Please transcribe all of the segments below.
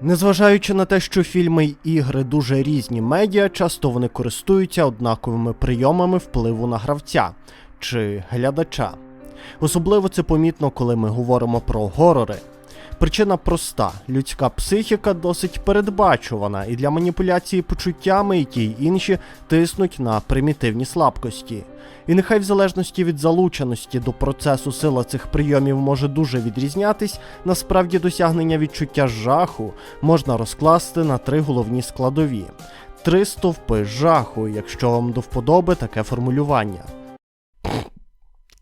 Незважаючи на те, що фільми й ігри дуже різні медіа, часто вони користуються однаковими прийомами впливу на гравця чи глядача. Особливо це помітно, коли ми говоримо про горори. Причина проста: людська психіка досить передбачувана, і для маніпуляції почуттями і ті й інші тиснуть на примітивні слабкості. І нехай в залежності від залученості до процесу сила цих прийомів може дуже відрізнятись, насправді досягнення відчуття жаху можна розкласти на три головні складові: три стовпи жаху, якщо вам до вподоби таке формулювання.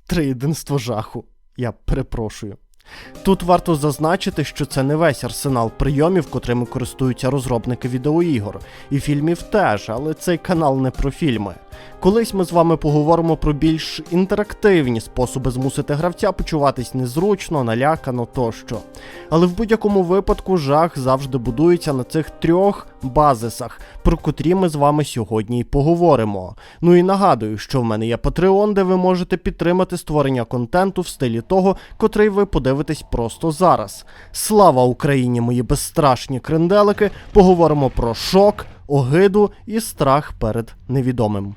Триєдинство жаху. Я перепрошую. Тут варто зазначити, що це не весь арсенал прийомів, котрими користуються розробники відеоігор, і фільмів теж, але цей канал не про фільми. Колись ми з вами поговоримо про більш інтерактивні способи змусити гравця почуватись незручно, налякано тощо. Але в будь-якому випадку жах завжди будується на цих трьох базисах, про котрі ми з вами сьогодні й поговоримо. Ну і нагадую, що в мене є Patreon, де ви можете підтримати створення контенту в стилі того, котрий ви подивитесь просто зараз. Слава Україні, мої безстрашні кренделики! Поговоримо про шок, огиду і страх перед невідомим.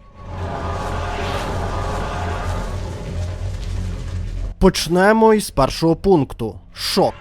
Почнемо із першого пункту шок.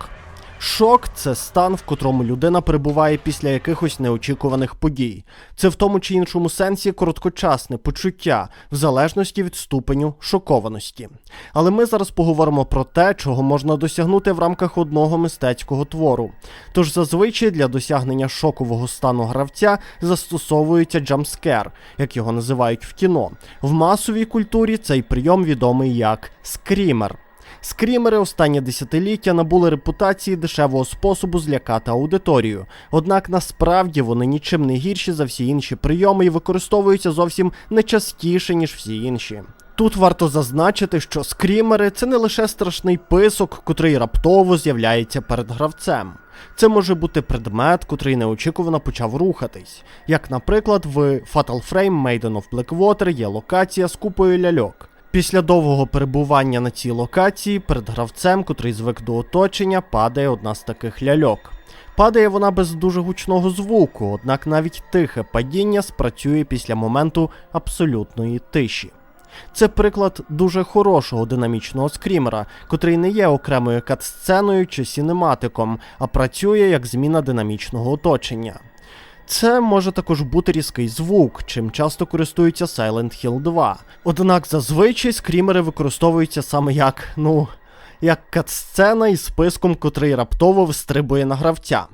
Шок це стан, в котрому людина перебуває після якихось неочікуваних подій. Це в тому чи іншому сенсі короткочасне почуття, в залежності від ступеню шокованості. Але ми зараз поговоримо про те, чого можна досягнути в рамках одного мистецького твору. Тож зазвичай для досягнення шокового стану гравця застосовується джамскер, як його називають в кіно. В масовій культурі цей прийом відомий як скрімер. Скрімери останні десятиліття набули репутації дешевого способу злякати аудиторію. Однак насправді вони нічим не гірші за всі інші прийоми і використовуються зовсім не частіше, ніж всі інші. Тут варто зазначити, що скрімери це не лише страшний писок, котрий раптово з'являється перед гравцем. Це може бути предмет, котрий неочікувано почав рухатись. Як, наприклад, в Fatal Frame Maiden of Blackwater є локація з купою ляльок. Після довгого перебування на цій локації перед гравцем, котрий звик до оточення, падає одна з таких ляльок. Падає вона без дуже гучного звуку, однак навіть тихе падіння спрацює після моменту абсолютної тиші. Це приклад дуже хорошого динамічного скрімера, котрий не є окремою кат-сценою чи сінематиком, а працює як зміна динамічного оточення. Це може також бути різкий звук, чим часто користуються Silent Hill 2. Однак зазвичай скрімери використовуються саме як, ну, як кат-сцена із списком, котрий раптово встрибує на гравця.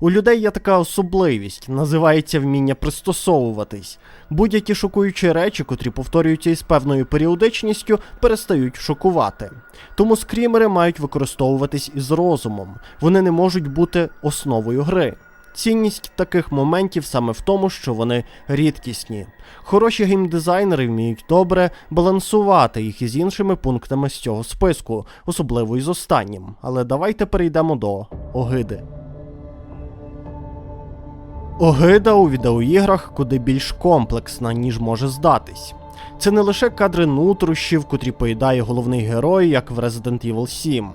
У людей є така особливість, називається вміння пристосовуватись. Будь-які шокуючі речі, котрі повторюються із певною періодичністю, перестають шокувати. Тому скрімери мають використовуватись із розумом. Вони не можуть бути основою гри. Цінність таких моментів саме в тому, що вони рідкісні. Хороші геймдизайнери вміють добре балансувати їх із іншими пунктами з цього списку, особливо із останнім. Але давайте перейдемо до огиди. Огида у відеоіграх куди більш комплексна, ніж може здатись. Це не лише кадри нутрощів, котрі поїдає головний герой, як в Resident Evil 7.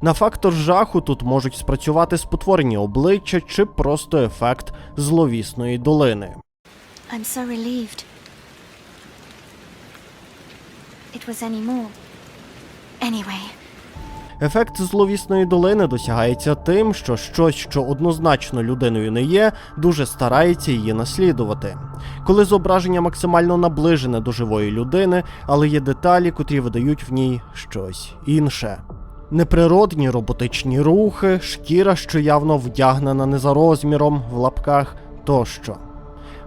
На фактор жаху тут можуть спрацювати спотворені обличчя чи просто ефект зловісної долини. I'm so relieved. It was any more. Anyway, Ефект зловісної долини досягається тим, що щось, що однозначно людиною не є, дуже старається її наслідувати. Коли зображення максимально наближене до живої людини, але є деталі, котрі видають в ній щось інше. Неприродні роботичні рухи, шкіра, що явно вдягнена не за розміром в лапках тощо.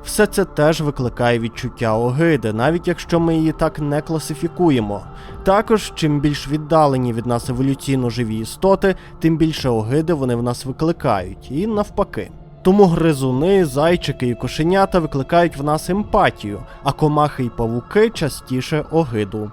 Все це теж викликає відчуття огиди, навіть якщо ми її так не класифікуємо. Також, чим більш віддалені від нас еволюційно живі істоти, тим більше огиди вони в нас викликають, і навпаки. Тому гризуни, зайчики і кошенята викликають в нас емпатію, а комахи й павуки частіше огиду.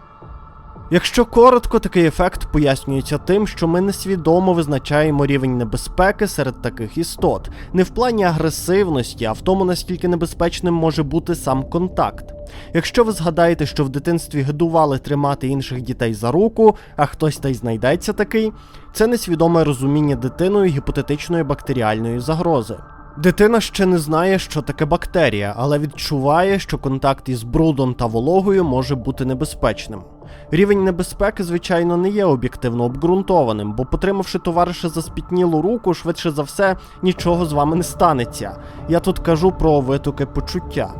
Якщо коротко, такий ефект пояснюється тим, що ми несвідомо визначаємо рівень небезпеки серед таких істот, не в плані агресивності, а в тому, наскільки небезпечним може бути сам контакт. Якщо ви згадаєте, що в дитинстві гидували тримати інших дітей за руку, а хтось та й знайдеться такий, це несвідоме розуміння дитиною гіпотетичної бактеріальної загрози. Дитина ще не знає, що таке бактерія, але відчуває, що контакт із брудом та вологою може бути небезпечним. Рівень небезпеки, звичайно, не є об'єктивно обґрунтованим, бо, потримавши товариша за спітнілу руку, швидше за все нічого з вами не станеться. Я тут кажу про витоки почуття.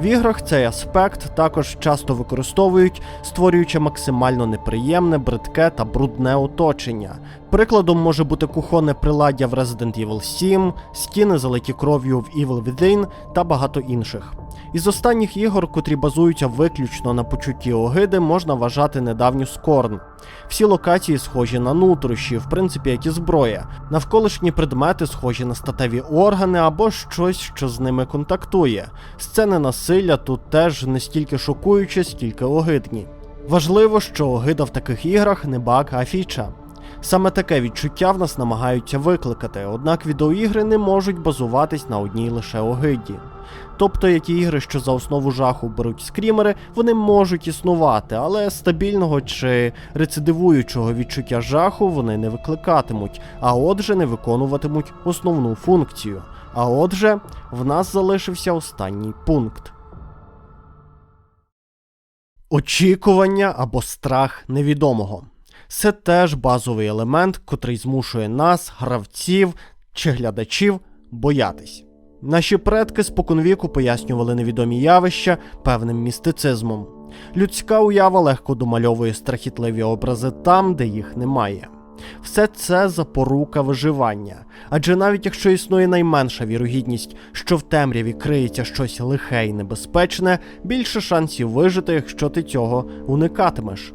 В іграх цей аспект також часто використовують, створюючи максимально неприємне, бридке та брудне оточення. Прикладом може бути кухонне приладдя в Resident Evil 7, стіни залиті кров'ю в Evil Within та багато інших. Із останніх ігор, котрі базуються виключно на почутті огиди, можна вважати недавню Скорн. Всі локації схожі на нутрощі, в принципі, як і зброя. Навколишні предмети схожі на статеві органи або щось, що з ними контактує. Сцени насилля тут теж не стільки шокуючі, стільки огидні. Важливо, що огида в таких іграх не баг, а фіча. Саме таке відчуття в нас намагаються викликати, однак відеоігри не можуть базуватись на одній лише огиді. Тобто, як і ігри, що за основу жаху беруть скрімери, вони можуть існувати, але стабільного чи рецидивуючого відчуття жаху вони не викликатимуть, а отже, не виконуватимуть основну функцію. А отже, в нас залишився останній пункт. Очікування або страх невідомого. Це теж базовий елемент, котрий змушує нас, гравців чи глядачів, боятись. Наші предки споконвіку пояснювали невідомі явища певним містицизмом. Людська уява легко домальовує страхітливі образи там, де їх немає. Все це запорука виживання, адже навіть якщо існує найменша вірогідність, що в темряві криється щось лихе і небезпечне, більше шансів вижити, якщо ти цього уникатимеш.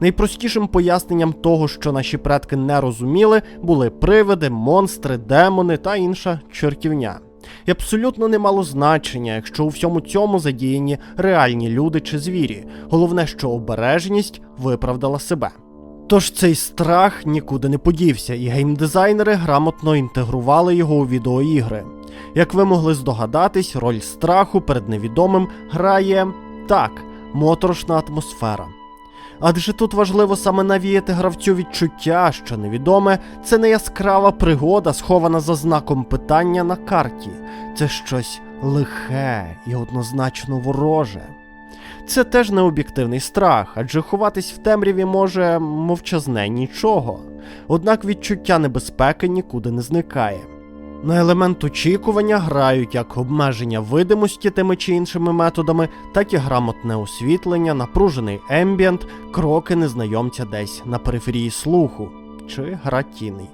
Найпростішим поясненням того, що наші предки не розуміли, були привиди, монстри, демони та інша чортівня. І абсолютно не мало значення, якщо у всьому цьому задіяні реальні люди чи звірі. Головне, що обережність виправдала себе. Тож цей страх нікуди не подівся, і геймдизайнери грамотно інтегрували його у відеоігри. Як ви могли здогадатись, роль страху перед невідомим грає так, моторошна атмосфера. Адже тут важливо саме навіяти гравцю відчуття, що невідоме це не яскрава пригода, схована за знаком питання на карті. Це щось лихе і однозначно вороже. Це теж не об'єктивний страх, адже ховатись в темряві може мовчазне нічого. Однак відчуття небезпеки нікуди не зникає. На елемент очікування грають як обмеження видимості тими чи іншими методами, так і грамотне освітлення, напружений ембієнт, кроки незнайомця десь на периферії слуху чи гра тіней.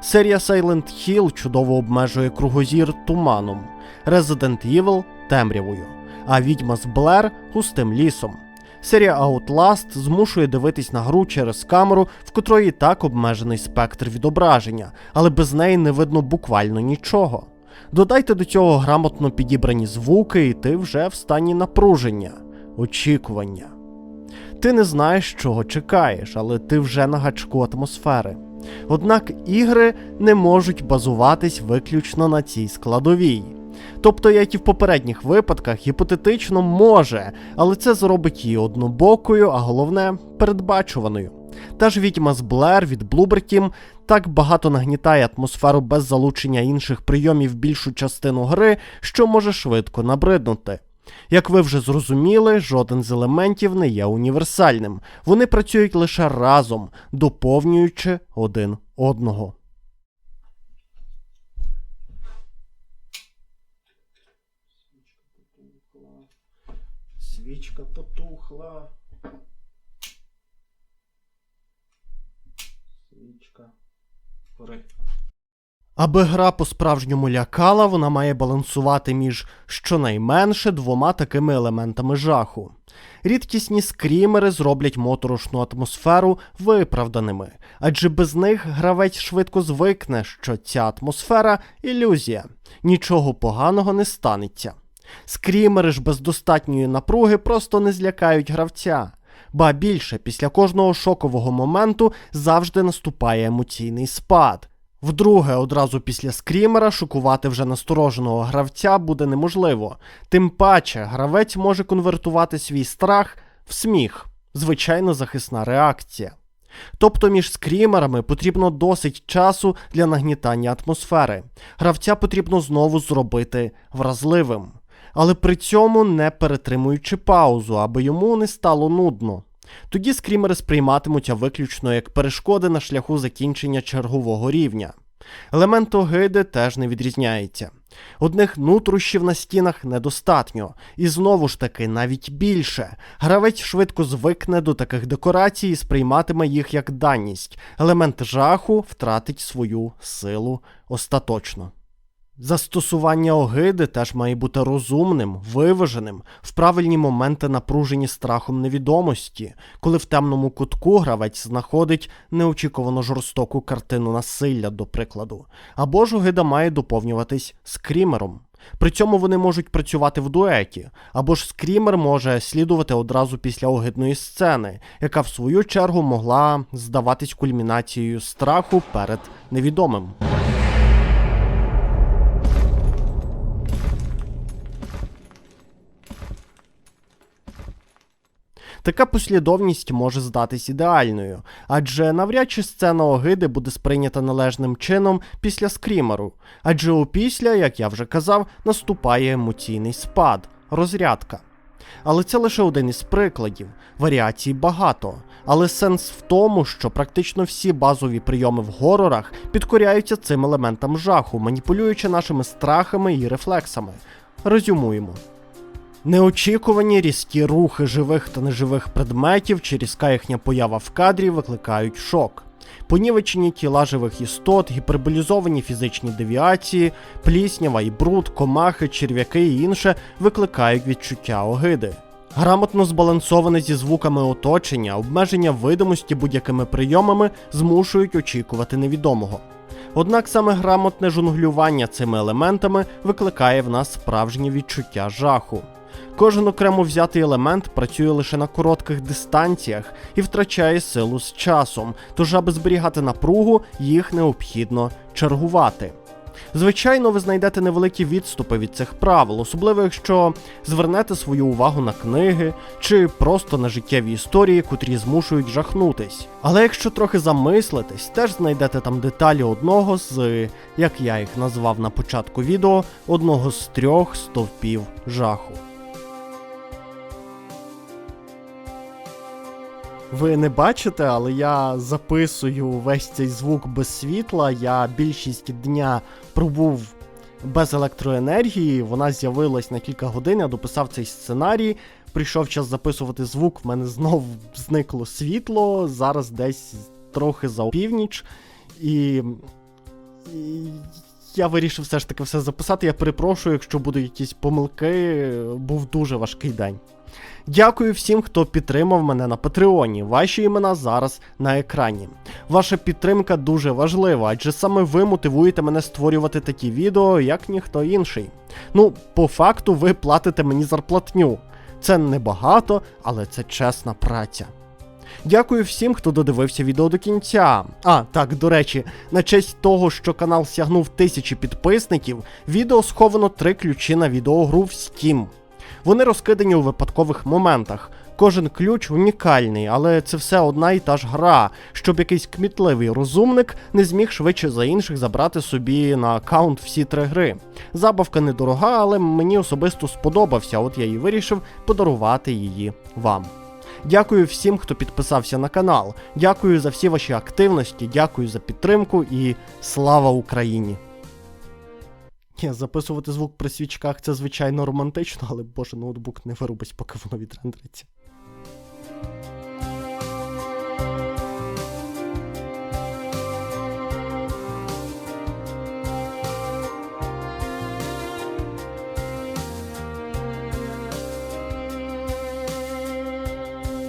Серія Silent Hill чудово обмежує кругозір туманом, Resident Evil темрявою, а відьма з Блер густим лісом. Серія Outlast змушує дивитись на гру через камеру, в котрої і так обмежений спектр відображення, але без неї не видно буквально нічого. Додайте до цього грамотно підібрані звуки, і ти вже в стані напруження, очікування. Ти не знаєш, чого чекаєш, але ти вже на гачку атмосфери. Однак ігри не можуть базуватись виключно на цій складовій. Тобто, як і в попередніх випадках, гіпотетично може, але це зробить її однобокою, а головне передбачуваною. Та ж відьма з Блер від Team так багато нагнітає атмосферу без залучення інших прийомів більшу частину гри, що може швидко набриднути. Як ви вже зрозуміли, жоден з елементів не є універсальним. Вони працюють лише разом, доповнюючи один одного. Свічка потухла. Свічка. Гори. Аби гра по-справжньому лякала, вона має балансувати між щонайменше двома такими елементами жаху. Рідкісні скрімери зроблять моторошну атмосферу виправданими, адже без них гравець швидко звикне, що ця атмосфера ілюзія, нічого поганого не станеться. Скрімери ж без достатньої напруги просто не злякають гравця. Ба більше, після кожного шокового моменту завжди наступає емоційний спад. Вдруге, одразу після скрімера шокувати вже настороженого гравця буде неможливо. Тим паче, гравець може конвертувати свій страх в сміх, звичайно захисна реакція. Тобто між скрімерами потрібно досить часу для нагнітання атмосфери. Гравця потрібно знову зробити вразливим, але при цьому не перетримуючи паузу, аби йому не стало нудно. Тоді скрімери сприйматимуться виключно як перешкоди на шляху закінчення чергового рівня. Елемент огиди теж не відрізняється. Одних нутрощів на стінах недостатньо, і знову ж таки навіть більше. Гравець швидко звикне до таких декорацій і сприйматиме їх як даність. Елемент жаху втратить свою силу остаточно. Застосування огиди теж має бути розумним, виваженим, в правильні моменти напружені страхом невідомості, коли в темному кутку гравець знаходить неочікувано жорстоку картину насилля, до прикладу, або ж огида має доповнюватись скрімером. При цьому вони можуть працювати в дуеті, або ж скрімер може слідувати одразу після огидної сцени, яка в свою чергу могла здаватись кульмінацією страху перед невідомим. Така послідовність може здатись ідеальною, адже навряд чи сцена огиди буде сприйнята належним чином після скрімеру, адже опісля, як я вже казав, наступає емоційний спад, розрядка. Але це лише один із прикладів. Варіацій багато. Але сенс в тому, що практично всі базові прийоми в горорах підкоряються цим елементам жаху, маніпулюючи нашими страхами і рефлексами. Резюмуємо. Неочікувані різкі рухи живих та неживих предметів чи різка їхня поява в кадрі викликають шок. Понівечені тіла живих істот, гіперболізовані фізичні девіації, пліснява і бруд, комахи, черв'яки і інше викликають відчуття огиди. Грамотно збалансоване зі звуками оточення, обмеження видимості будь-якими прийомами змушують очікувати невідомого. Однак саме грамотне жонглювання цими елементами викликає в нас справжнє відчуття жаху. Кожен окремо взятий елемент працює лише на коротких дистанціях і втрачає силу з часом, тож аби зберігати напругу, їх необхідно чергувати. Звичайно, ви знайдете невеликі відступи від цих правил, особливо якщо звернете свою увагу на книги чи просто на життєві історії, котрі змушують жахнутись. Але якщо трохи замислитись, теж знайдете там деталі одного з, як я їх назвав на початку відео, одного з трьох стовпів жаху. Ви не бачите, але я записую весь цей звук без світла. Я більшість дня пробув без електроенергії. Вона з'явилась на кілька годин. Я дописав цей сценарій. Прийшов час записувати звук. В мене знов зникло світло. Зараз десь трохи за північ. І. і... Я вирішив все ж таки все записати. Я перепрошую, якщо будуть якісь помилки. Був дуже важкий день. Дякую всім, хто підтримав мене на Патреоні. Ваші імена зараз на екрані. Ваша підтримка дуже важлива, адже саме ви мотивуєте мене створювати такі відео, як ніхто інший. Ну, по факту, ви платите мені зарплатню. Це небагато, але це чесна праця. Дякую всім, хто додивився відео до кінця. А, так, до речі, на честь того, що канал сягнув тисячі підписників, відео сховано три ключі на відеогру в Steam. Вони розкидані у випадкових моментах. Кожен ключ унікальний, але це все одна і та ж гра, щоб якийсь кмітливий розумник не зміг швидше за інших забрати собі на аккаунт всі три гри. Забавка недорога, але мені особисто сподобався, от я і вирішив подарувати її вам. Дякую всім, хто підписався на канал. Дякую за всі ваші активності, дякую за підтримку і слава Україні! Ні, записувати звук при свічках це звичайно романтично, але боже, ноутбук не вирубить, поки воно відрендериться.